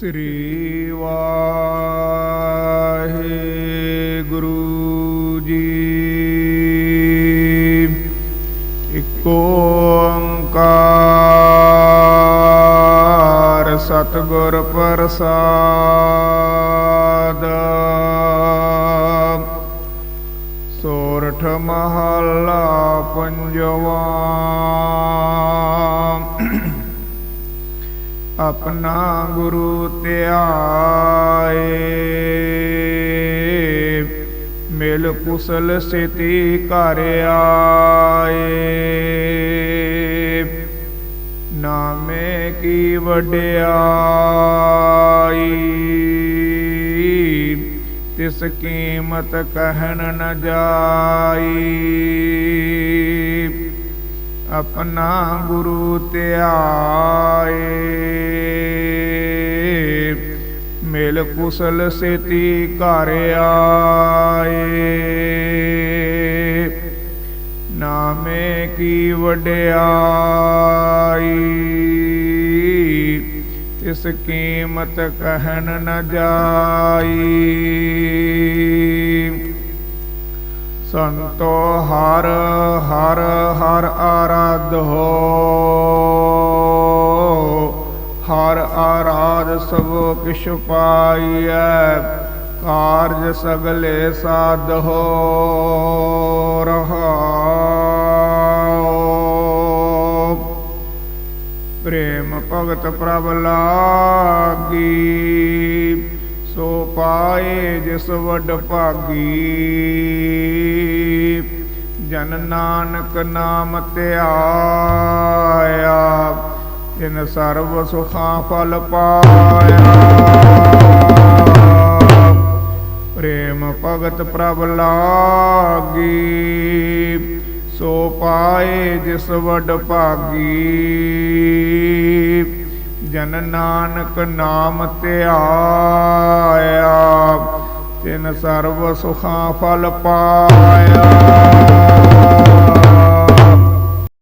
ਸ੍ਰੀ ਵਾਹਿਗੁਰੂ ਜੀ ਇਕ ਓੰਕਾਰ ਸਤਿਗੁਰ ਪ੍ਰਸਾਦ। ਸੋਰਠ ਮਹੱਲਾ ਪੰਜਵਾ। ਆਪਣਾ ਗੁਰੂ ਧਿਆਏ। ਮਿਲ ਕੁਸਲ ਸਿਤੀ ਘਰ ਆਏ। ਨਾਮੇ ਕੀ ਵਡਿਆਈ। ਤਿਸ ਕੀਮਤ ਕਹਿਣ ਨ ਜਾਈ। ਆਪਣਾ ਗੁਰੂ ਧਿਆਏ ਮਿਲ ਕੁਸਲ ਸੇਤੀ ਘਰ ਆਏ। ਨਾਮੇ ਕੀ ਵਡਿਆਈ। ਇਸ ਕੀਮਤ ਕਹਿਣ ਨ ਜਾਈ। ਸੰਤੋ ਹਰ ਹਰ ਹਰ ਆਰਾਧ ਹੋ। ਹਰ ਆਰਾਧ ਸਭ ਕਿਛ ਪਾਈਐ, ਕਾਰਜ ਸਗਲੇ ਸਾਧ ਹੋ ਰਹਾਉ। ਪ੍ਰੇਮ ਭਗਤ ਪ੍ਰਭ ਲਾਗੀ। ਪਾਏ ਜਿਸ ਵੱਡ ਭਾਗੀ। ਜਨ ਨਾਨਕ ਨਾਮ ਧਿਆਇਆ, ਤਿਨ ਸਰਬ ਸੁਖਾਂ ਫਲ ਪਾਇਆ। ਪ੍ਰੇਮ ਭਗਤ ਪ੍ਰਭ ਲਾਗੀ, ਸੋ ਪਾਏ ਜਿਸ ਵੱਡ ਭਾਗੀ। ਜਨ ਨਾਨਕ ਨਾਮ ਧਿਆਇਆ ਤਿਨ ਸਰਬ ਸੁਖਾਂ ਫਲ ਪਾਇਆ।